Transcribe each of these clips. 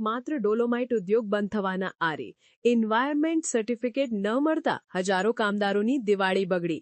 એકમાત્ર ડોલોમાઇટ ઉદ્યોગ બંધ થવાના આરે. એન્વાયરમેન્ટ સર્ટિફિકેટ ન મળતા હજારો કામદારોની દિવાળી બગડી.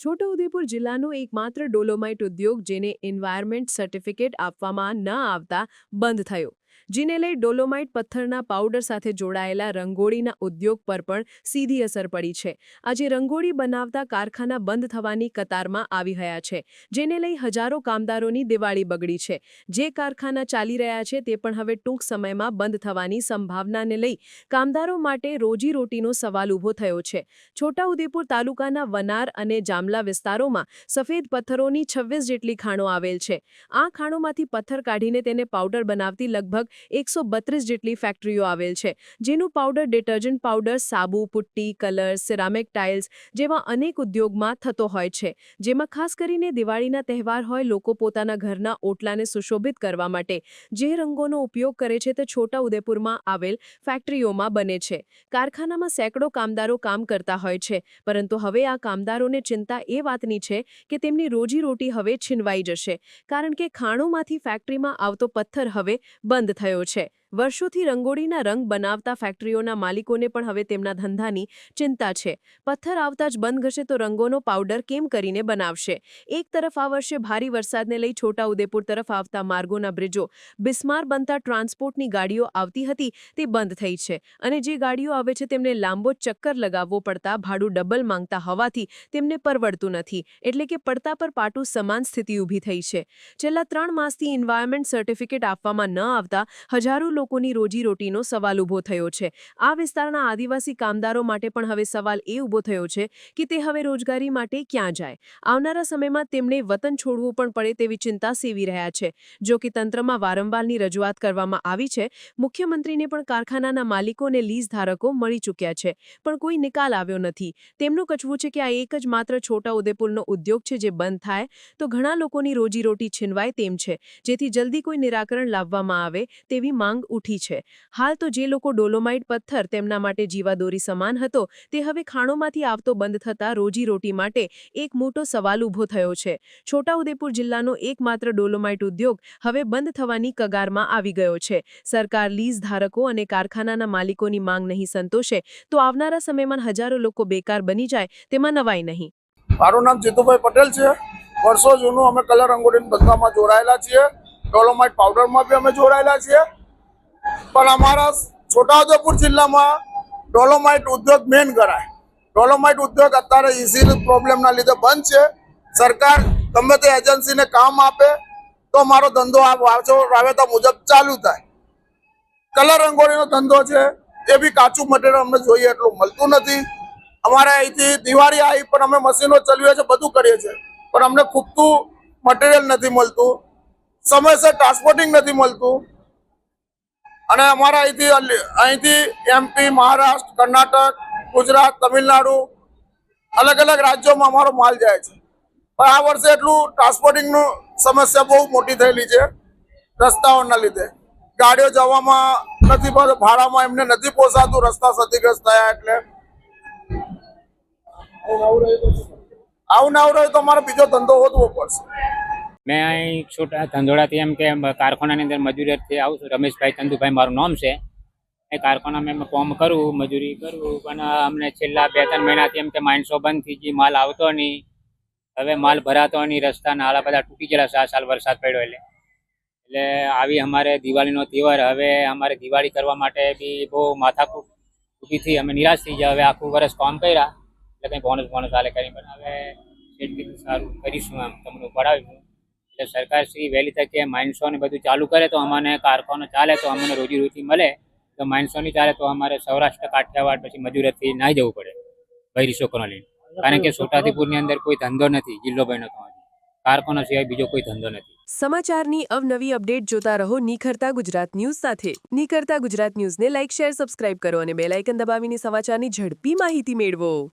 છોટાઉદેપુર જિલ્લાનો એકમાત્ર ડોલોમાઇટ ઉદ્યોગ જેને એન્વાયરમેન્ટ સર્ટિફિકેટ આપવામાં ન આવતા બંધ થયો. જેને લઈ ડોલોમાઇટ પથ્થરના પાવડર સાથે જોડાયેલા રંગોળીના ઉદ્યોગ પર પણ સીધી અસર પડી છે. આજે રંગોળી બનાવતા કારખાના બંધ થવાની કતારમાં આવી રહ્યા છે, જેને લઈ હજારો કામદારોની દિવાળી બગડી છે. જે કારખાના ચાલી રહ્યા છે તે પણ હવે ટૂંક સમયમાં બંધ થવાની સંભાવનાને લઈ કામદારો માટે રોજીરોટીનો સવાલ ઊભો થયો છે. છોટાઉદેપુર તાલુકાના વનાર અને જામલા વિસ્તારોમાં સફેદ પથ્થરોની છવ્વીસ જેટલી ખાણો આવેલ છે. આ ખાણોમાંથી પથ્થર કાઢીને તેને પાવડર બનાવતી લગભગ એકસો બત્રીસ જેટલી ફેક્ટરીઓ આવેલ છે, જેનું પાવડર ડિટર્જન્ટ પાવડર સાબુ, પુટ્ટી કલર સિરામિક ટાઇલ્સ જેવા અનેક ઉદ્યોગમાં થતો હોય છે. જેમાં ખાસ કરીને દિવાળીના તહેવાર હોય, લોકો પોતાના ઘરના ઓટલાને સુશોભિત કરવા માટે જે રંગોનો ઉપયોગ કરે છે તે છોટા ઉદેપુરમાં આવેલ ફેક્ટરીઓમાં બને છે. કારખાનામાં સેંકડો કામદારો કામ કરતા હોય છે, પરંતુ હવે આ કામદારોને ચિંતા એ વાતની છે કે તેમની રોજીરોટી હવે છીનવાઈ જશે, કારણ કે ખાણોમાંથી ફેક્ટરીમાં આવતો પથ્થર હવે બંધ થયો છે. વર્ષોથી રંગોળીના રંગ બનાવતા ફેક્ટરીઓના માલિકોને પણ હવે તેમના ધંધાની ચિંતા છે. પથ્થર આવતા જ બંધ ઘશે તો રંગોનો પાવડર કેમ કરીને બનાવશે? એક તરફ આ વર્ષે ભારે વરસાદને લઈ છોટા ઉદેપુર તરફ આવતા માર્ગોના બ્રિજો બિસ્માર બનતા ટ્રાન્સપોર્ટની ગાડીઓ આવતી હતી તે બંધ થઈ છે અને જે ગાડીઓ આવે છે તેમને લાંબો ચક્કર લગાવવો પડતા ભાડું ડબલ માંગતા હોવાથી તેમને પરવડતું નથી. એટલે કે પડતા પર પાટું સમાન સ્થિતિ ઊભી થઈ છે. છેલ્લા ત્રણ માસથી એન્વાયરમેન્ટ સર્ટિફિકેટ આપવામાં ન આવતા હજારો લોકોની રોજીરોટીનો સવાલ ઊભો થયો છે. આ વિસ્તારના આદિવાસી કામદારો માટે પણ હવે સવાલ એ ઊભો થયો છે કે તે હવે રોજગારી માટે ક્યાં જાય. આવનારા સમયમાં તેમણે વતન છોડવું પણ પડે તેવી ચિંતા સેવી રહ્યા છે. જો કે તંત્રમાં વારંવારની રજૂઆત કરવામાં આવી છે, મુખ્યમંત્રીને પણ કારખાનાના માલિકો અને લીઝ ધારકો મળી ચૂક્યા છે, પણ કોઈ નિકાલ આવ્યો નથી. તેમનું કચવું છે કે આ એક જ માત્ર છોટા ઉદેપુરનો ઉદ્યોગ છે જે બંધ થાય, તો ઘણા લોકોની રોજીરોટી છીનવાય તેમ છે. જેથી જલ્દી કોઈ નિરાકરણ લાવવામાં આવે તેવી માંગ ઉઠી છે. હાલ તો જે લોકો ડોલોમાઇટ પથ્થર તેમના માટે જીવાદોરી સમાન હતો, તે હવે ખાણોમાંથી આવતો બંધ થતા રોજીરોટી માટે એક મોટો સવાલ ઊભો થયો છે. છોટાઉદેપુર જિલ્લાનો એકમાત્ર ડોલોમાઇટ ઉદ્યોગ હવે બંધ થવાની કગારમાં આવી ગયો છે. સરકાર લીઝ ધારકો અને કારખાનાના માલિકોની માંગ નહીં સંતોષે, તો આવનારા સમયમાં હજારો લોકો બેકાર બની જાય, તેમાં નવાઈ નહીં. મારું નામ જીતુભાઈ પટેલ છે. વર્ષો જૂનું અમે કલર રંગોળીના ધંધામાં જોડાયેલા છીએ. ડોલોમાઇટ પાવડરમાં બી અમે જોડાયેલા છીએ. પણ અમારા છોટાઉદેપુર જિલ્લામાં ડોલોમાઇટ ઉદ્યોગ મેન ગણાય. ડોલોમાઇટ ઉદ્યોગ અત્યારે ઇઝી પ્રોબ્લેમના લીધે બંધ છે. સરકાર ગમે તે એજન્સીને કામ આપે તો મારો ધંધો આ વાંચો રાવેતા મુજબ ચાલુ થાય. કલર રંગોળીનો ધંધો છે, એ બી કાચું મટીરિયલ અમને જોઈએ એટલું મળતું નથી. અમારે અહીંથી દિવાળી આવી પણ અમે મશીનો ચલાવીએ છીએ, બધું કરીએ છીએ. પણ અમને ખૂબતું મટીરિયલ નથી મળતું. સમયસર ટ્રાન્સપોર્ટિંગ નથી મળતું. અને અમારા અહીંથી અહીંથી એમપી મહારાષ્ટ્ર, કર્ણાટક, ગુજરાત, તમિલનાડુ, અલગ અલગ રાજ્યોમાં અમારો માલ જાય છે. પણ આ વર્ષે એટલું ટ્રાન્સપોર્ટિંગનું સમસ્યા બહુ મોટી થયેલી છે રસ્તાઓના લીધે. ગાડીઓ જવામાં નથી ભાડામાં એમને નથી પોસાતું, રસ્તા ક્ષતિગ્રસ્ત થયા એટલે. આવું ના આવું રહ્યું તો અમારે બીજો ધંધો હોદવો પડશે. મેં અહીં છોટા ધંધોળાથી એમ કે કારખાનાની અંદર મજૂરીથી આવું છું. રમેશભાઈ, ચંદુભાઈ, મારું નામ છે. એ કારખાનામાં મેં કોમ કરું, મજૂરી કરું, પણ અમને છેલ્લા બે ત્રણ મહિનાથી એમ કે માણસો બંધ થઈ ગઈ, માલ આવતો નહીં. હવે માલ ભરાતો નહીં રસ્તા નાળા બધા તૂટી ગયેલા સાત સાલ વરસાદ પડ્યો એટલે. એટલે આવી અમારે દિવાળીનો તહેવાર. હવે અમારે દિવાળી કરવા માટે બી બહુ માથાકૂટ ઊભી થઈ અમે નિરાશ થઈ ગયા. હવે આખું વર્ષ કામ કર્યા. એટલે કંઈ બોનસ બોનસ હાલે કરી પણ હવે સારું કરીશું આમ તમને પડાવીશું એટલે સરકાર શ્રી વહેલી તકે માઇન્સો બધું ચાલુ કરે તો અમને કારખાનો ચાલે, તો અમને રોજીરોટી મળે. તો માઇન્સો ચાલે તો અમારે સૌરાષ્ટ્ર, કાઠિયાવાડ પછી મજૂરથી ના જવું પડે બૈરી લઈને. કારણ કે છોટાઉદેપુરની અંદર કોઈ ધંધો નથી જિલ્લો બન્યો તો કારખાનો સિવાય બીજો કોઈ ધંધો નથી. સમાચારની અવનવી અપડેટ જોતા રહો નિખરતા ગુજરાત ન્યૂઝ સાથે. નિખરતા ગુજરાત ન્યૂઝને લાઇક શેર, સબસ્ક્રાઇબ કરો અને બેલ આઇકન દબાવીને સમાચારની ઝડપી માહિતી મેળવો.